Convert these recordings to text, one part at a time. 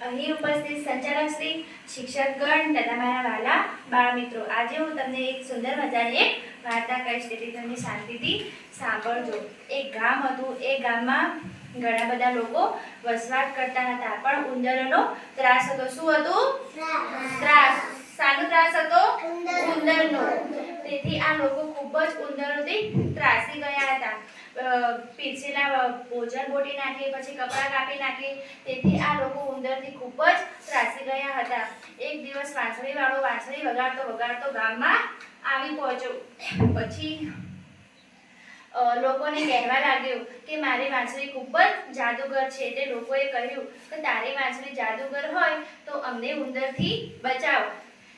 અહીં ઉપસ્થિત સંચાલક શ્રી, શિક્ષકગણ તથા મારા વાલા બાળ મિત્રો આજે હું તમને એક સુંદર મજાની એક વાર્તા કહીશ તેથી તમે શાંતિથી સાંભળજો. એક ગામ હતું. એ ગામમાં ઘણા બધા લોકો વસવાટ કરતા હતા, પણ ઉંદરોનો ત્રાસ હતો. શું હતું? ત્રાસ. સાનો ત્રાસ હતો? ઉંદરનો. તેથી આ લોકો ખૂબ જ ઉંદરોથી ત્રાસી ગયા હતા. અ, પીરસેલા ભોજન બોટી નાખે પછી કપડાં કાપી નાખે તેથી આ લોકો ઉંદરથી ખૂબ જ ત્રાસી ગયા હતા. એક દિવસ વાંસળીવાળો વાંસળી વગાડતો વગાડતો ગામમાં આવી પહોંચ્યો. પછી લોકોને કહેવા લાગ્યું કે મારી વાંસળી ખૂબ જ જાદુગર છે. એટલે લોકોએ કહ્યું કે તારી વાંસળી જાદુગર હોય તો અમને ઉંદરથી બચાવ.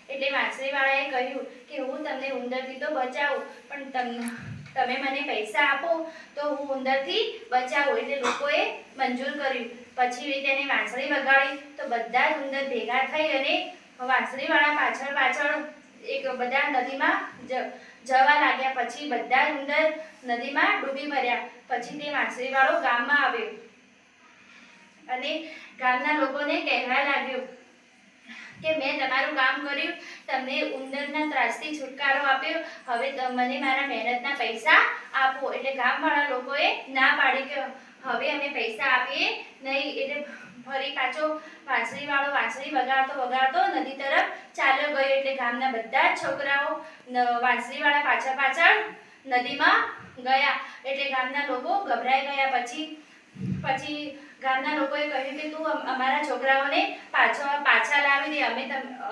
એટલે વાંસળીવાળાએ કહ્યું કે હું તમને ઉંદરથી તો બચાવું પણ તમ તમે મને પૈસા આપો તો હું ઉંદરથી બચાવું એટલે લોકોએ મંજૂર કર્યું. પછી તેને વાંસળી વગાડી તો બધા જ ઉંદર ભેગા થઈ અને વાંસળીવાળા પાછળ પાછળ એક બધા નદીમાં જવા લાગ્યા. પછી બધા જ ઉંદર નદીમાં ડૂબી મર્યા. પછી તે વાંસળીવાળો ગામમાં આવ્યો અને ગામના લોકોને કહેવા લાગ્યો કે મેં તમારું કામ કર્યું, તમને ઉંદરના ત્રાસથી છુટકારો આપ્યો. હવે મને મારા મહેનતના પૈસા આપો. એટલે ગામવાળા લોકોએ ના પાડી કે હવે અમે પૈસા આપીએ નહીં. એટલે ફરી પાછો વાંસળીવાળો વાંસળી વગાડતો વગાડતો નદી તરફ ચાલ્યો ગયો. એટલે ગામના બધા જ છોકરાઓ વાંસળીવાળા પાછળ પાછળ નદીમાં ગયા. એટલે ગામના લોકો ગભરાઈ ગયા. પછી પછી ગામના લોકોએ કહ્યું કે તું અમારા છોકરાઓને પાછો પાછા લાવી દે, અમે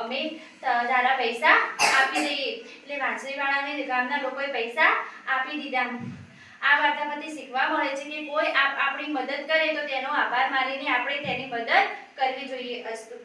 અમે તારા પૈસા આપી દઈએ. એટલે વાંસળીવાળાને ગામના લોકોએ પૈસા આપી દીધા. આ વાર્તા પરથી શીખવા મળે છે કે કોઈ આપણી મદદ કરે તો તેનો આભાર માનીને આપણે તેની મદદ કરવી જોઈએ અસ્તુ